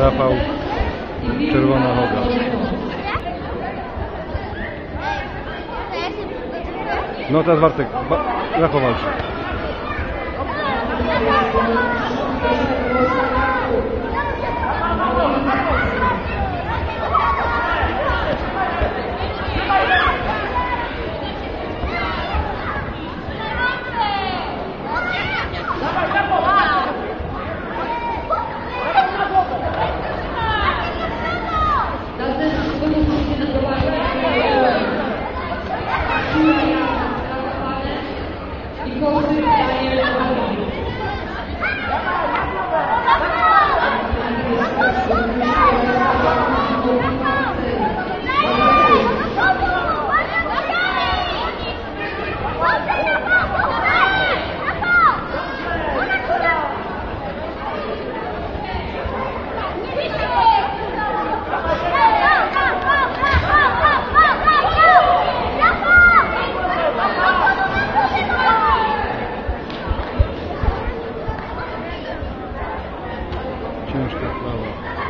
Rafał, czerwona noga. No teraz Bartek, ba Rafał walczy. Yeah. Девчоночка права.